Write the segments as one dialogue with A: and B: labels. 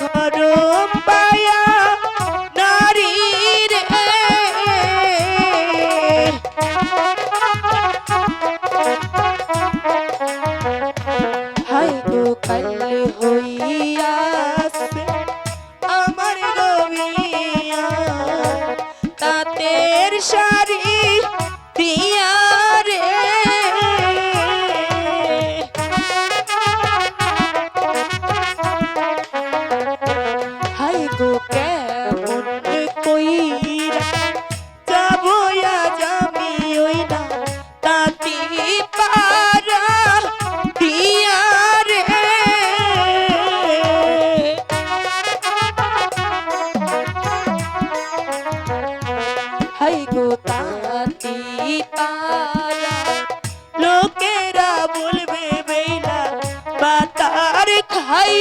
A: করো কেমন কইরা যাব আজ আমি ওই না তাতি পারা দিয়া রে হাই গো তাতি পারা লোকেরা বলবে বেলা বাতার খাই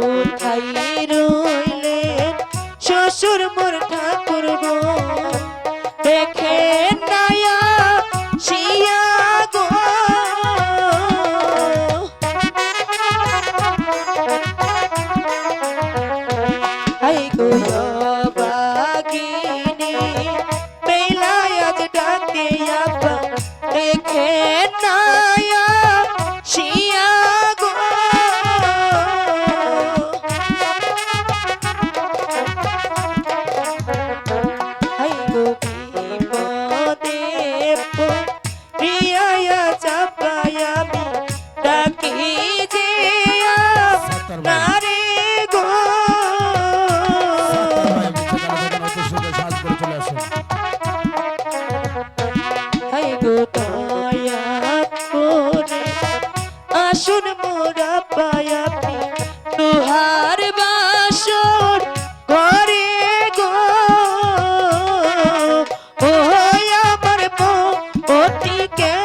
A: কোথায় রইলেন শ্বশুর মোর ঠাকুর গো। দেখে নয়া শিয়া গো। I go. que